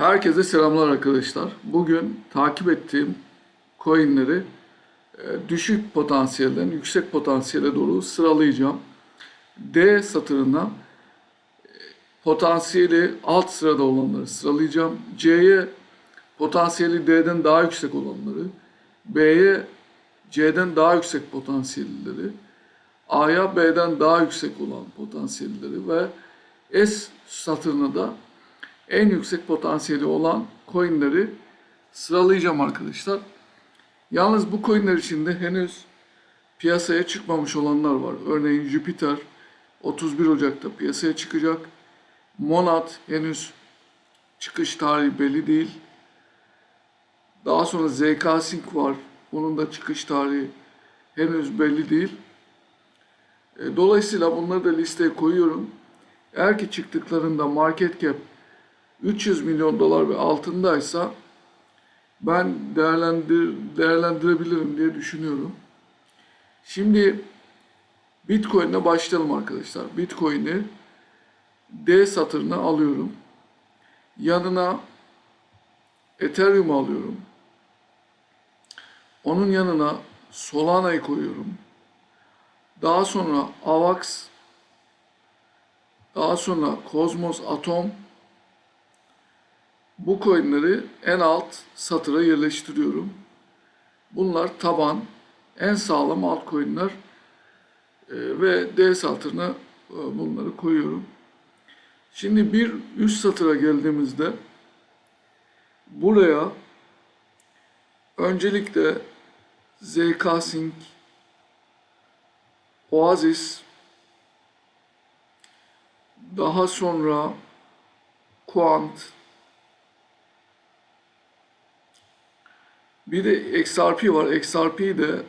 Herkese selamlar arkadaşlar. Bugün takip ettiğim coinleri e, düşük potansiyelden yüksek potansiyele doğru sıralayacağım. D satırından e, potansiyeli alt sırada olanları sıralayacağım. C'ye potansiyeli D'den daha yüksek olanları, B'ye C'den daha yüksek potansiyelleri, A'ya B'den daha yüksek olan potansiyelleri ve S satırına da en yüksek potansiyeli olan coinleri sıralayacağım arkadaşlar. Yalnız bu coinler içinde henüz piyasaya çıkmamış olanlar var. Örneğin Jupiter 31 Ocak'ta piyasaya çıkacak. Monad henüz çıkış tarihi belli değil. Daha sonra ZK Sync var. Bunun da çıkış tarihi henüz belli değil. E, Dolayısıyla bunları da listeye koyuyorum. Eğer ki çıktıklarında market cap 300 milyon dolar ve altındaysa ben değerlendir, değerlendirebilirim diye düşünüyorum. Şimdi Bitcoin'e başlayalım arkadaşlar. Bitcoin'i D satırına alıyorum. Yanına Ethereum alıyorum. Onun yanına Solana'yı koyuyorum. Daha sonra AVAX, daha sonra Cosmos Atom, bu coinleri en alt satıra yerleştiriyorum. Bunlar taban, en sağlam altcoin'ler e, ve D satırına e, bunları koyuyorum. Şimdi bir üst satıra geldiğimizde buraya öncelikle ZK Sync, Oasis, daha sonra Quant, Bir de XRP var. XRP'yi de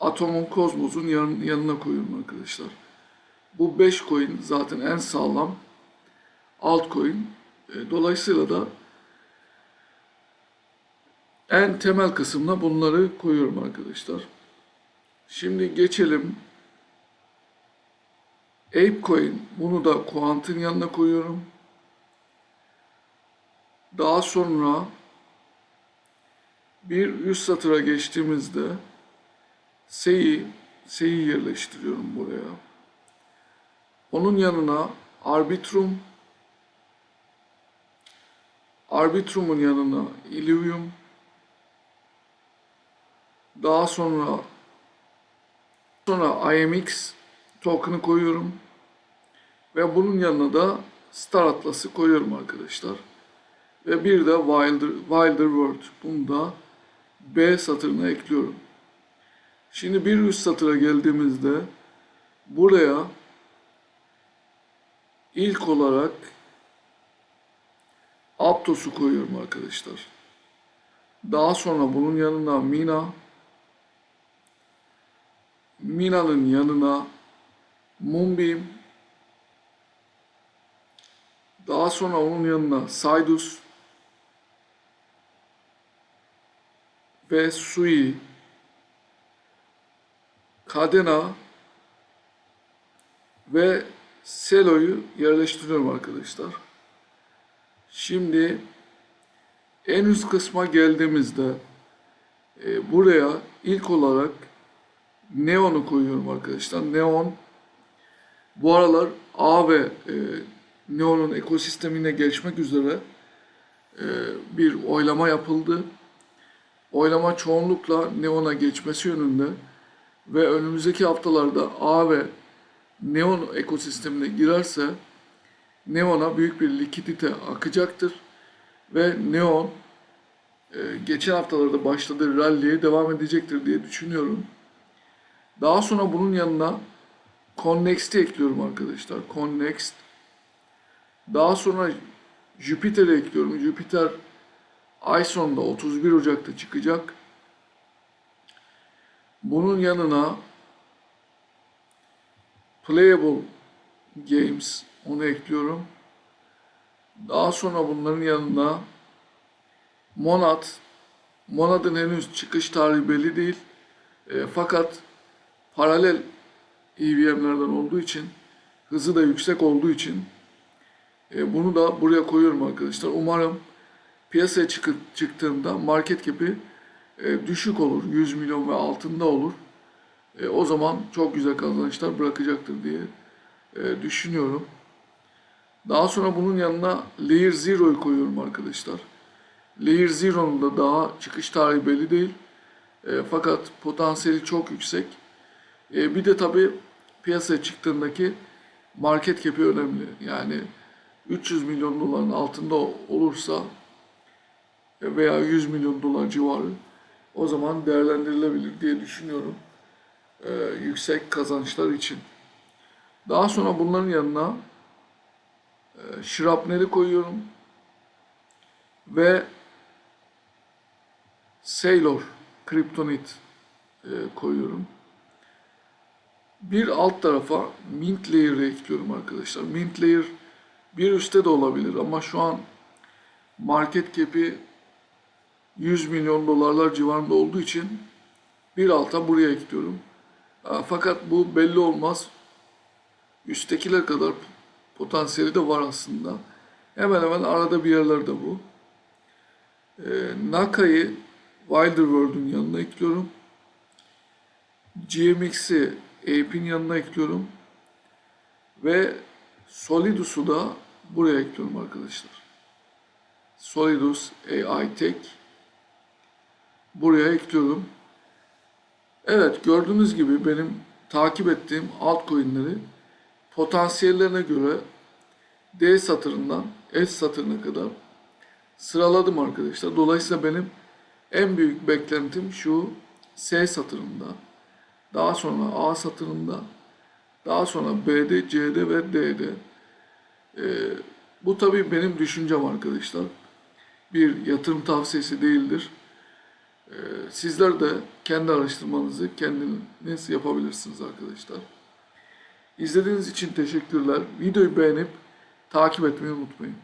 Atom'un Kozmos'un yan, yanına koyuyorum arkadaşlar. Bu 5 coin zaten en sağlam altcoin. E, dolayısıyla da en temel kısımda bunları koyuyorum arkadaşlar. Şimdi geçelim. Apecoin bunu da Quant'ın yanına koyuyorum. Daha sonra bir üst satıra geçtiğimizde S'yi S'yi yerleştiriyorum buraya. Onun yanına Arbitrum Arbitrum'un yanına Illuvium daha sonra sonra IMX token'ı koyuyorum ve bunun yanına da Star Atlas'ı koyuyorum arkadaşlar. Ve bir de Wilder, Wilder World. Bunu da B satırına ekliyorum. Şimdi bir üst satıra geldiğimizde buraya ilk olarak Aptos'u koyuyorum arkadaşlar. Daha sonra bunun yanına Mina, Mina'nın yanına Moonbeam, daha sonra onun yanına Saydus, ve Sui, Kadena ve Selo'yu yerleştiriyorum arkadaşlar. Şimdi en üst kısma geldiğimizde e, buraya ilk olarak Neon'u koyuyorum arkadaşlar. Neon bu aralar A ve e, Neon'un ekosistemine geçmek üzere e, bir oylama yapıldı. Oylama çoğunlukla Neon'a geçmesi yönünde ve önümüzdeki haftalarda A ve Neon ekosistemine girerse Neon'a büyük bir likidite akacaktır ve Neon e, geçen haftalarda başladığı rally'ye devam edecektir diye düşünüyorum. Daha sonra bunun yanına Connext'i ekliyorum arkadaşlar. Connext. Daha sonra Jupiter'i ekliyorum. Jupiter ay sonunda 31 Ocak'ta çıkacak. Bunun yanına Playable Games onu ekliyorum. Daha sonra bunların yanına Monad Monad'ın henüz çıkış tarihi belli değil. E, fakat paralel EVM'lerden olduğu için hızı da yüksek olduğu için E, bunu da buraya koyuyorum arkadaşlar. Umarım piyasaya çıkı- çıktığında market cap'i e, düşük olur. 100 milyon ve altında olur. E, o zaman çok güzel kazançlar bırakacaktır diye e, düşünüyorum. Daha sonra bunun yanına Layer Zero'yu koyuyorum arkadaşlar. Layer Zero'nun da daha çıkış tarihi belli değil. E, fakat potansiyeli çok yüksek. E, bir de tabii piyasaya çıktığındaki market cap'i önemli. Yani 300 milyon doların altında olursa veya 100 milyon dolar civarı o zaman değerlendirilebilir diye düşünüyorum. E, yüksek kazançlar için. Daha sonra bunların yanına e, şırapneli koyuyorum ve Sailor kriptonit e, koyuyorum. Bir alt tarafa mint layer'ı ekliyorum arkadaşlar. Mint layer bir üstte de olabilir ama şu an market cap'i 100 milyon dolarlar civarında olduğu için bir alta buraya ekliyorum. Fakat bu belli olmaz. Üsttekiler kadar potansiyeli de var aslında. Hemen hemen arada bir yerlerde bu. E, Naka'yı Wilder World'un yanına ekliyorum. GMX'i Ape'in yanına ekliyorum. Ve Solidus'u da buraya ekliyorum arkadaşlar. Solidus AI Tech buraya ekliyorum. Evet gördüğünüz gibi benim takip ettiğim altcoin'leri potansiyellerine göre D satırından S satırına kadar sıraladım arkadaşlar. Dolayısıyla benim en büyük beklentim şu S satırında, daha sonra A satırında, daha sonra B'de, C'de ve D'de. Ee, bu tabii benim düşüncem arkadaşlar. Bir yatırım tavsiyesi değildir. Ee, sizler de kendi araştırmanızı kendiniz yapabilirsiniz arkadaşlar. İzlediğiniz için teşekkürler. Videoyu beğenip takip etmeyi unutmayın.